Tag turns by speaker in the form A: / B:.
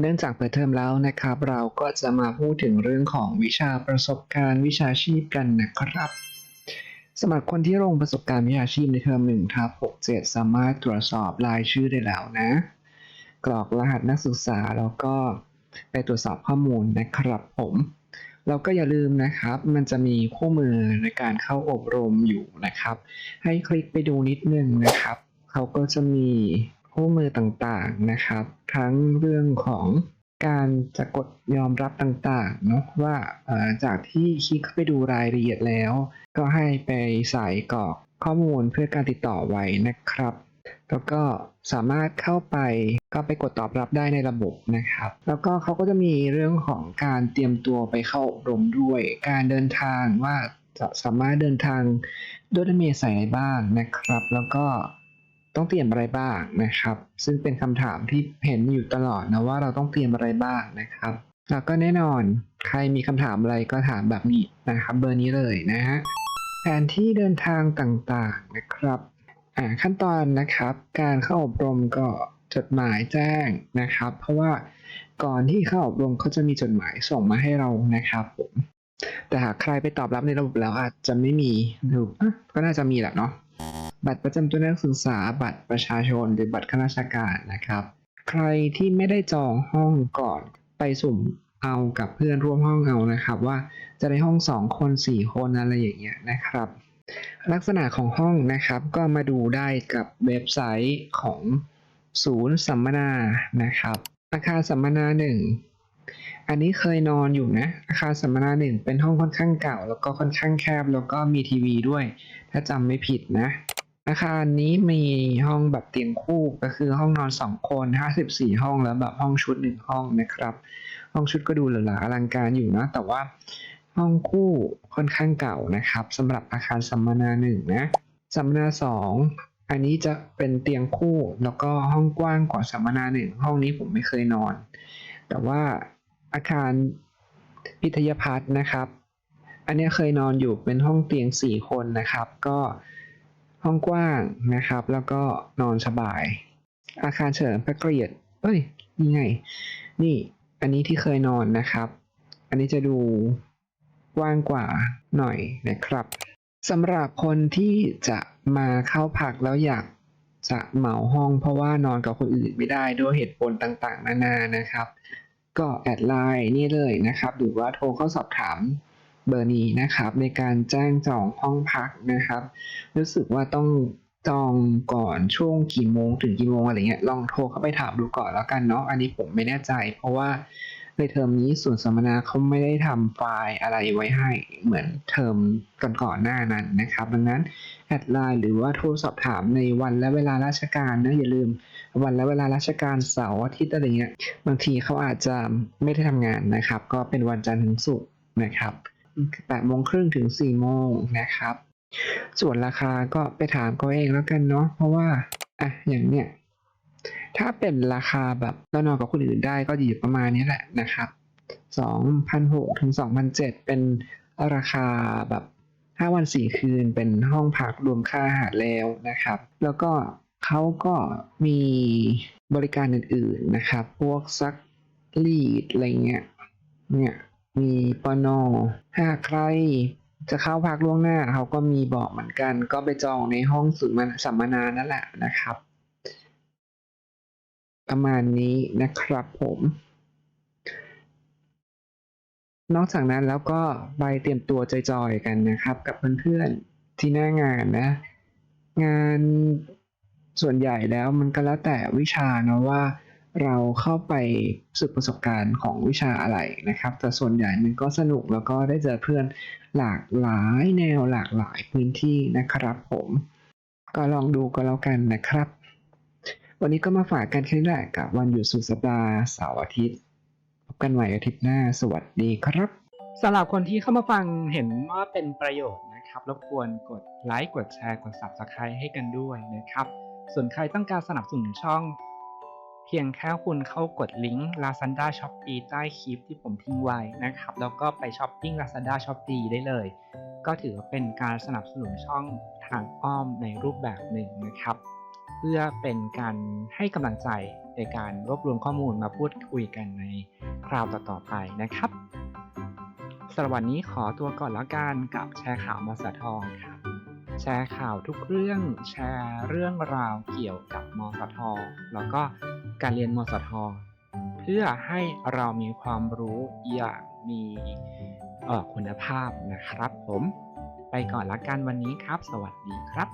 A: เนื่องจากเปิดเทอมแล้วนะครับ เราก็จะมาพูดถึงเรื่องของวิชาประสบการณ์วิชาชีพกันนะครับสำหรับคนที่ลงประสบการณ์วิชาชีพในเทอมหนึ่งทับ67 สามารถตรวจสอบรายชื่อได้แล้วนะ กรอกรหัสนักศึกษาแล้วก็ไปตรวจสอบข้อมูลนะครับผมแล้วก็อย่าลืมนะครับ มันจะมีคู่มือในการเข้าอบรมอยู่นะครับ ให้คลิกไปดูนิดนึงนะครับ เขาก็จะมีคู่มือต่างๆนะครับ ทั้งเรื่องของการจะกดยอมรับต่างๆเนาะว่าจากที่คลิกเข้าไปดูรายละเอียดแล้ว ก็ให้ไปใส่กรอกข้อมูลเพื่อการติดต่อไว้นะครับ แล้วก็สามารถเข้าไปก็ไปกดตอบรับได้ในระบบนะครับ แล้วก็เขาก็จะมีเรื่องของการเตรียมตัวไปเข้าอบรมด้วย การเดินทางว่าจะสามารถเดินทางด้วยรถเมล์สายไหนบ้างนะครับ แล้วก็ ต้องเตรียมอะไรบ้างนะครับ ซึ่งเป็นคำถามที่เห็นอยู่ตลอดนะว่าเราต้องเตรียมอะไรบ้างนะครับ แล้วก็แน่นอนใครมีคำถามอะไรก็ถามแบบนี้นะครับ เบอร์นี้เลยนะฮะแผนที่เดินทางต่างๆนะครับอ่าขั้นตอนนะครับ การเข้าอบรมก็จดหมายแจ้งนะครับ เพราะว่าก่อนที่เข้าอบรมเขาจะมีจดหมายส่งมาให้เรานะครับผมแต่หากใครไปตอบรับในระบบแล้วอาจจะไม่มีหรือก็น่าจะมีแหละเนาะ บัตรประจำตัวนักศึกษา บัตรประชาชน หรือบัตรข้าราชการนะครับ ใครที่ไม่ได้จองห้องก่อนไปสุ่มเอากับเพื่อนร่วมห้องเอานะครับ ว่าจะได้ห้องสองคนสี่คนอะไรอย่างเงี้ยนะครับ ลักษณะของห้องนะครับก็มาดูได้กับเว็บไซต์ของศูนย์สัมมนานะครับ อาคารสัมมนาหนึ่ง อันนี้เคยนอนอยู่นะ อาคารสัมมนาหนึ่งเป็นห้องค่อนข้างเก่า แล้วก็ค่อนข้างแคบ แล้วก็มีทีวีด้วย ถ้าจำไม่ผิดนะ อาคารนี้มีห้องแบบเตียงคู่ก็คือห้องนอนสองคน54ห้องแล้วแบบห้องชุดหนึ่งห้องนะครับ ห้องชุดก็ดูหรูหราอลังการอยู่นะ แต่ว่าห้องคู่ค่อนข้างเก่านะครับสำหรับอาคารสัมมนาหนึ่งนะ สัมมนาสองอันนี้จะเป็นเตียงคู่แล้วก็ห้องกว้างกว่าสัมมนาหนึ่งห้องนี้ผมไม่เคยนอน แต่ว่า อาคารพิทยพัฒน์นะครับ อันนี้เคยนอนอยู่เป็นห้องเตียงสี่คนนะครับ ก็ห้องกว้างนะครับ แล้วก็นอนสบาย อาคารเฉลิมพระเกียรติเอ้ยนี่ไง นี่อันนี้ที่เคยนอนนะครับ อันนี้จะดูกว้างกว่าหน่อยนะครับสำหรับคนที่จะมาเข้าพักแล้วอยากจะเหมาห้องเพราะว่านอนกับคนอื่นไม่ได้ด้วยเหตุผลต่างๆ นานานะครับ ก็แอดไลน์นี่เลยนะครับ หรือว่าโทรเข้าสอบถามเบอร์นี้นะครับ ในการแจ้งจองห้องพักนะครับ รู้สึกว่าต้องจองก่อนช่วงกี่โมงถึงกี่โมงอะไรเงี้ยลองโทรเข้าไปถามดูก่อนแล้วกันเนาะอันนี้ผมไม่แน่ใจ เพราะว่าในเทอมนี้ส่วนสัมมนาเขาไม่ได้ทำไฟล์อะไรไว้ให้เหมือนเทอมก่อนๆหน้านั้นนะครับ ดังนั้น แอดไลน์หรือว่าโทรสอบถามในวันและเวลาราชการนะอย่าลืม วันและเวลาราชการเสาร์อาทิตย์อะไรเงี้ยบางทีเขาอาจจะไม่ได้ทำงานนะครับ ก็เป็นวันจันทร์ถึงศุกร์นะครับแปดโมงครึ่งถึงสี่โมงนะครับ ส่วนราคาก็ไปถามเขาเองแล้วกันเนาะเพราะว่าอะอย่างเนี้ยถ้าเป็นราคาแบบเรานอนกับคนอื่นได้ก็อยู่ประมาณนี้แหละนะครับสองพันหกถึงสองพันเจ็ดเป็นราคาแบบ ห้าวันสี่คืนเป็นห้องพักรวมค่าอาหารแล้วนะครับ แล้วก็เขาก็มีบริการอื่นๆนะครับ พวกซักรีดอะไรเงี้ย เนี่ยมีปนอหาใครจะเข้าพักล่วงหน้าเขาก็มีบอกเหมือนกัน ก็ไปจองในห้องศูนย์สัมมนานั่นแหละนะครับ ประมาณนี้นะครับผม นอกจากนั้นแล้วก็ไปเตรียมตัวจอยๆกันนะครับ กับเพื่อนๆที่หน้างานนะ งานส่วนใหญ่แล้วมันก็แล้วแต่วิชาเนาะว่าเราเข้าไปสึกประสบการณ์ของวิชาอะไรนะครับ แต่ส่วนใหญ่มันก็สนุกแล้วก็ได้เจอเพื่อนหลากหลายแนวหลากหลายพื้นที่นะครับผม ก็ลองดูก็แล้วกันนะครับ วันนี้ก็มาฝากกันแค่นี้แหละกับวันหยุดสุดสัปดาห์เสาร์อาทิตย์ พบกันใหม่อาทิตย์หน้า สวัสดีครับสำหรับคนที่เข้ามาฟังเห็นว่าเป็นประโยชน์นะครับ รบกวนกดไลค์ กดแชร์ กด Subscribe ให้กันด้วยนะครับ ส่วนใครต้องการสนับสนุนช่อง เพียงแค่คุณเข้ากดลิงก์ Lazada Shopee ใต้คลิปที่ผมทิ้งไว้นะครับ แล้วก็ไปช้อปปิ้ง Lazada Shopee ได้เลย ก็ถือว่าเป็นการสนับสนุนช่องทางอ้อมในรูปแบบหนึ่งนะครับ เพื่อเป็นการให้กำลังใจในการรวบรวมข้อมูลมาพูดคุยกันในคราวต่อๆไปนะครับสำหรับวันนี้ขอตัวก่อนแล้วกันกับแชร์ข่าวมสทองครับแชร์ข่าวทุกเรื่องแชร์เรื่องราวเกี่ยวกับมสท แล้วก็การเรียนมสท เพื่อให้เรามีความรู้อย่างมีคุณภาพนะครับผม ไปก่อนละกันวันนี้ครับ สวัสดีครับ